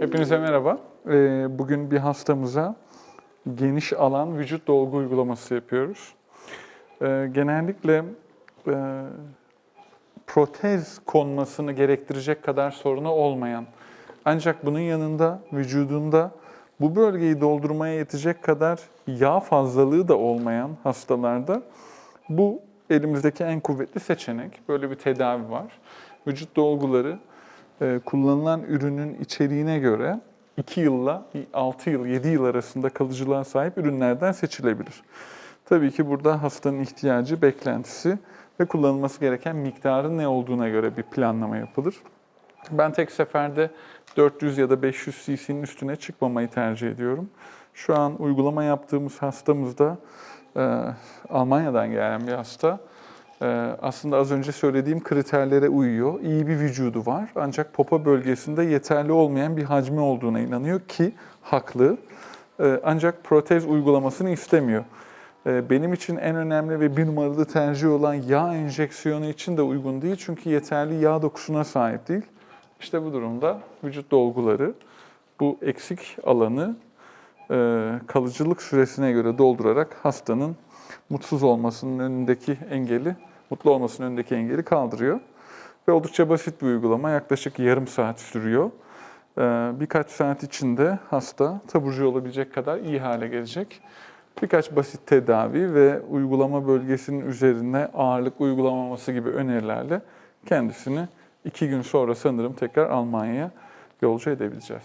Hepinize merhaba. Ee, Bugün bir hastamıza geniş alan vücut dolgu uygulaması yapıyoruz. Ee, Genellikle e, protez konmasını gerektirecek kadar sorunu olmayan ancak bunun yanında vücudunda bu bölgeyi doldurmaya yetecek kadar yağ fazlalığı da olmayan hastalarda bu elimizdeki en kuvvetli seçenek. Böyle bir tedavi var. Vücut dolguları e, kullanılan ürünün içeriğine göre 2 yılla 6 yıl, 7 yıl arasında kalıcılığa sahip ürünlerden seçilebilir. Tabii ki burada hastanın ihtiyacı, beklentisi ve kullanılması gereken miktarın ne olduğuna göre bir planlama yapılır. Ben tek seferde 400 ya da 500 cc'nin üstüne çıkmamayı tercih ediyorum. Şu an uygulama yaptığımız hastamız da e, Almanya'dan gelen bir hasta. E, aslında az önce söylediğim kriterlere uyuyor. İyi bir vücudu var ancak popo bölgesinde yeterli olmayan bir hacmi olduğuna inanıyor ki haklı. E, ancak protez uygulamasını istemiyor. E, benim için en önemli ve bir numaralı tercih olan yağ enjeksiyonu için de uygun değil. Çünkü yeterli yağ dokusuna sahip değil. İşte bu durumda vücut dolguları bu eksik alanı kalıcılık süresine göre doldurarak hastanın mutsuz olmasının önündeki engeli, mutlu olmasının önündeki engeli kaldırıyor. Ve oldukça basit bir uygulama. Yaklaşık yarım saat sürüyor. E, birkaç saat içinde hasta taburcu olabilecek kadar iyi hale gelecek. Birkaç basit tedavi ve uygulama bölgesinin üzerine ağırlık uygulamaması gibi önerilerle kendisini iki gün sonra sanırım tekrar Almanya'ya yolcu edebileceğiz.